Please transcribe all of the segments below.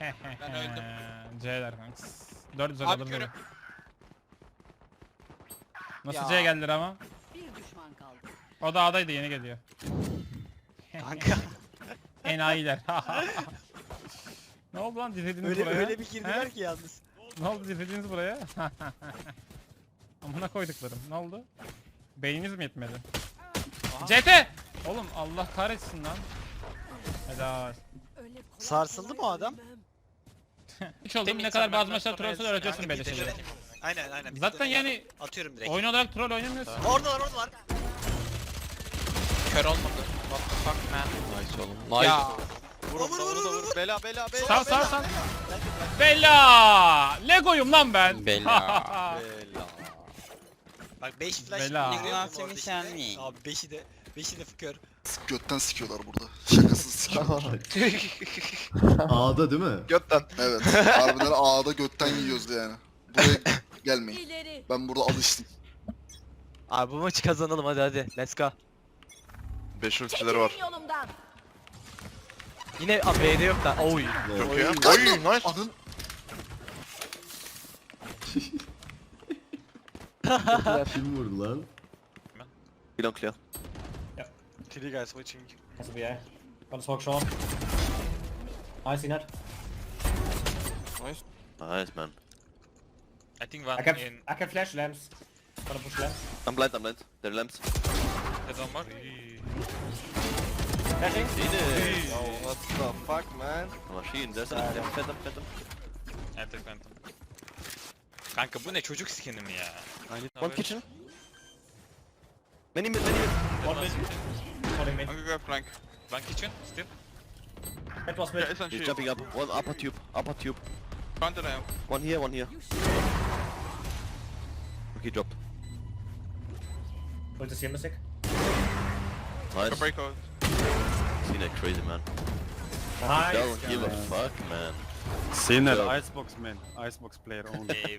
Ben öldüm. C'ler kanks. 400 Abi alır körü. böyle. Nasıl Ya. C geldiler ama? Bir düşman kaldı. O da A'daydı yeni geliyor. Kanka. Enayiler. ne oldu lan dizediniz öyle buraya? öyle bir girdiler He? ki yalnız. Ne oldu dizediniz buraya? Amına koyduklarım. Ne oldu? Beyniniz mi yetmedi? CT! Oğlum Allah kahretsin lan. Helal. Öyle kolay Sarsıldı kolay mı o adam? Hiç oldum ne kadar bazı maçlar yazsın. öğretiyorsun şeyleri. deneyelim. Aynen aynen. bir Zaten yani Atıyorum direkt. oyun olarak troll oynamıyorsun. Oradalar oradalar. Kör olmadı. What the fuck man. Nice oğlum. Nice. Ya. Vur vur vur vur. Bela bela bela. Sağ sağ sağ. Bella! Lego'yum lan ben. Bella. Bela. Bak 5 flash. Bela. mi? Abi 5'i de 5'i de kör. Götten sikiyorlar burada. Şakasız sikiyorlar. A'da değil mi? Götten. evet. Harbiden ağda götten yiyoruz yani. Buraya gelmeyin. İleri. Ben burada alıştım. Abi bu maçı kazanalım hadi hadi. Let's go. 5 ultileri var. Çekilin yolumdan. Yine a, B'de yok da. Oy. Çok iyi. Oy nice. Anın Kim vurdu lan? Clear clear. Watching. Has to be A. Got a smoke short. Nice in it. Nice man. I think one I can in I can flash lamps. Gonna push lamps. I'm blind I'm blind. They're lamps. the dormer. Flashing. Oh what the fuck man? Machine there's a phantom phantom. Enter phantom. Kanka bu ne çocuk skin'i mi ya? One kitchen. Many mid many mid. One mid. Holding mid. go flank. One kitchen still. That was mid. He's jumping up. One upper tube. Upper tube. Counter I am. One here one here. Okay dropped. Going to see Mystic. Nice. out. Seen that crazy man. Nice. Don't give a fuck man. Sinner, Yok. Icebox man. Icebox player only.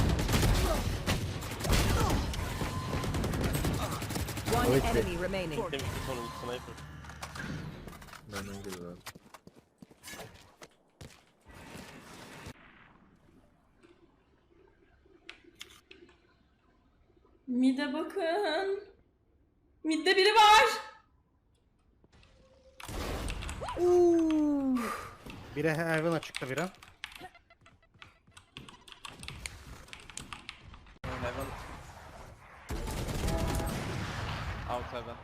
One enemy remaining. Mide bakın. Midde biri var. Biri Heaven açıkta biri. Out heaven.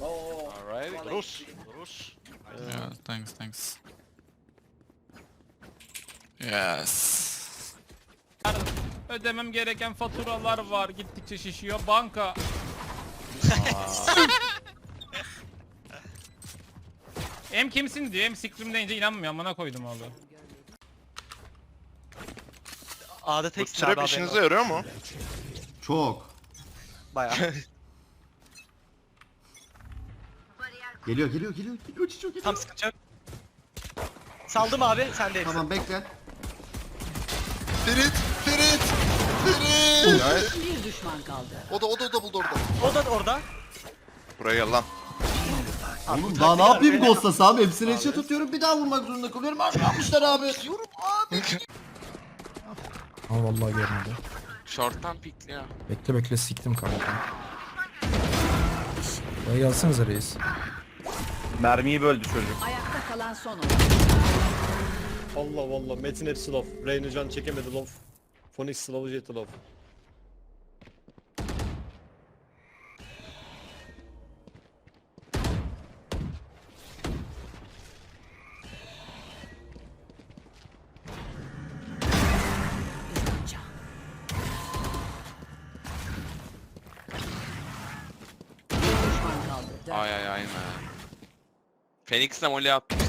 Alright. Rus. Rus. yeah, thanks, thanks. Yes. Ödemem gereken faturalar var. Gittikçe şişiyor. Banka. Em kimsin diyor. Em sikrim deyince inanmıyor. Amına koydum oğlum. A'da Bu teksin trap abi işinize haberin yarıyor mu? Çok. olsun. Bayağı. Geliyor geliyor geliyor. Geliyor Cicio geliyor. Tam sıkıntı yok. Saldım abi sen de. Tamam bekle. Ferit! Ferit! Bir düşman kaldı. O da o da o da buldu orada. O da orada. Buraya gel lan. Oğlum daha ne yapayım Ghost'lasam? Hepsini eşe tutuyorum bir daha vurmak zorunda kalıyorum. Abi ne yapmışlar abi? Yorum abi. Ama vallahi görmedi. Short'tan pikliyor. Bekle bekle siktim kanka. Ya gelsanıza reis. Mermiyi böldü çocuk. Ayakta kalan son oyuncu. Allah valla Metin hep slow. Reyna can çekemedi lof. Düşman kaldı. Dört. Ay ay ay man. Phoenix'le molly attım.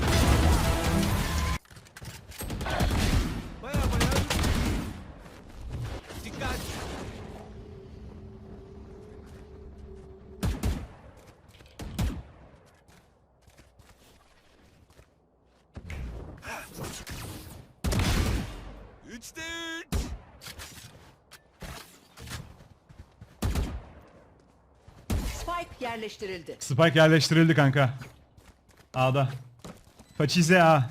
3, dude! Spike yerleştirildi. Spike yerleştirildi kanka. A'da. Façize A.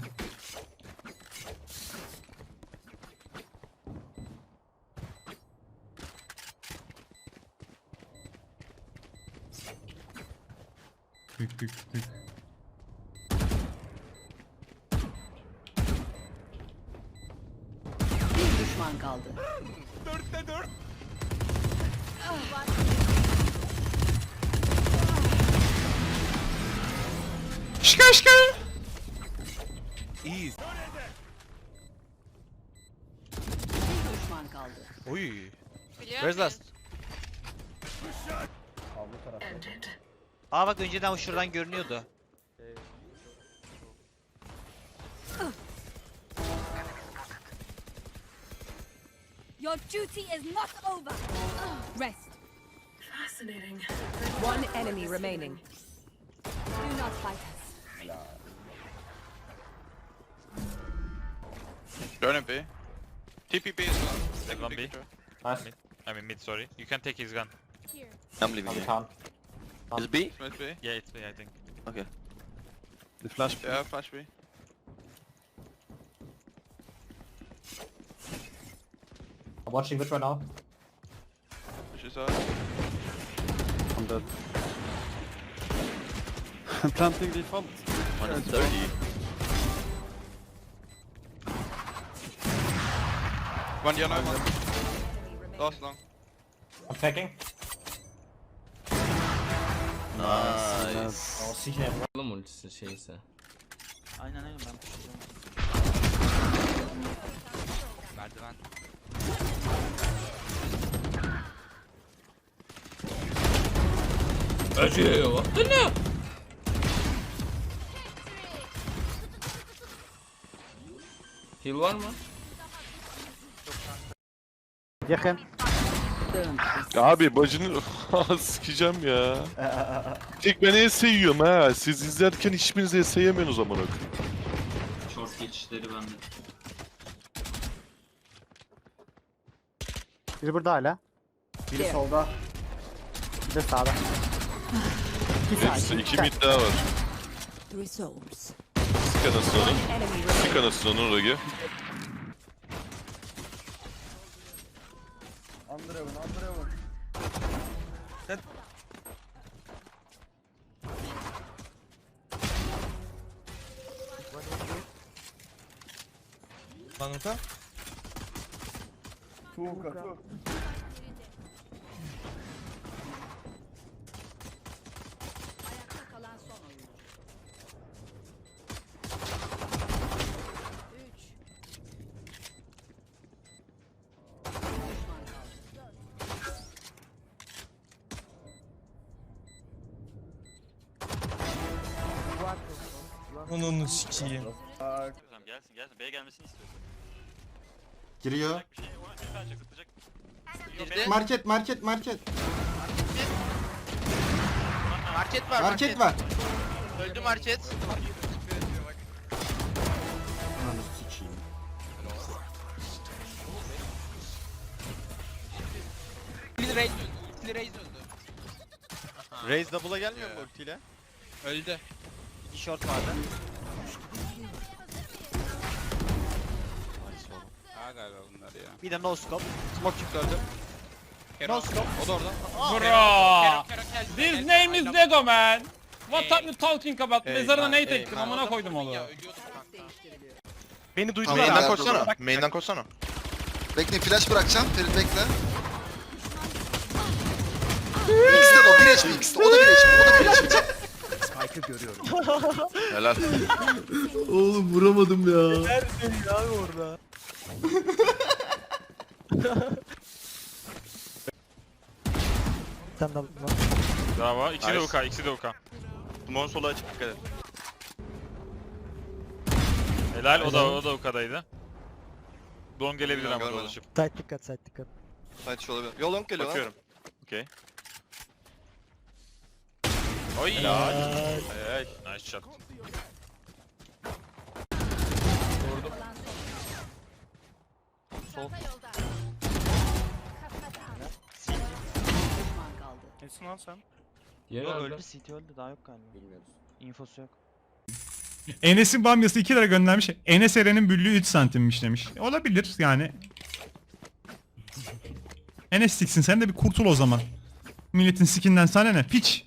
Bir düşman kaldı. Oy. Where's last? Aa bak önceden o şuradan görünüyordu. Your duty is not over. Rest. One enemy remaining. Do not fight Dön B. TPP is Take one B. Nice. I mean mid sorry. You can take his gun. Here. I'm leaving. We can. Is B? Yeah it's B I think. Okay. The flash. Yeah, flash B. I'm watching which right now. She's out. I'm dead. Planting default. One is 30. One yellow, one. Last long. I'm taking. Nice. Oh, CK. Oğlum ultisi şeyse. Aynen aynen ben pushlayacağım. Merdiven. Acıyor. Heal var mı? Abi bacını sikeceğim ya. Tek ben ES yiyorum ha. Siz izlerken hiçbiriniz ES yemiyorsunuz amına koyayım. Short geçişleri bende. Biri burada hala. Biri solda. Bir de sağda. Hepsi iki mid daha var. Three souls. Sik anasını onun. Enemy Sik remaining. anasını onun Rogi. Kanka. Ayakta kalan son oyuncu. Üç. Düşman kaldı. Onun sikiyim. Gelsin gelsin. B'ye gelmesini istiyorsun. Giriyor. Bir şey ona bir tane zıplayacak. Girdi. Market market market. Market var Market var. Öldü market. Ananı sikeyim. Bir raid öldü. Bir raid öldü. Raze double'a gelmiyor mu ultiyle? Öldü. İki short vardı. Galiba bunlar ya. Bir de no scope. Smoke çıktı öldü. No scope. O da orada. Bro. This name is Lego man. What are you talking about? Hey, Mezarına man, nate hey, ettim man. amına koydum değiştiriliyor. Beni duydular Tamam, abi. ben- koşsana. Bak, Main'den koşsana. Bekle flash bırakacağım. Ferit bekle. X'de o 1 HP X'de. O da 1 HP. O da 1 HP. Helal. Oğlum vuramadım ya. Neredesin abi orada? Sen de Bravo. İkisi de Nice. UK, ikisi de UK. Mon sola açık dikkat et. Helal o da o da UK'daydı. Don gelebilir ama Görmedim. dolaşıp. Side dikkat side dikkat. Hadi şu olabilir. Yol long geliyor lan. Bakıyorum. Okey. Oy. Helal. Hey, nice shot. Düşman kaldı. Nesin lan sen? Diğer öldü. CT öldü daha yok galiba. Bilmiyoruz. Infosu yok. Enes'in bamyası 2 lira göndermiş. Enes Eren'in büllüğü 3 santimmiş demiş. Olabilir yani. Enes siksin sen de bir kurtul o zaman. Milletin sikinden sana ne? Piç.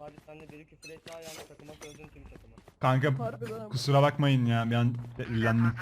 Abi sen de biri küfür etti ayağını takıma sözün tüm takıma. Kanka kusura bakmayın ya bir an delirlendim.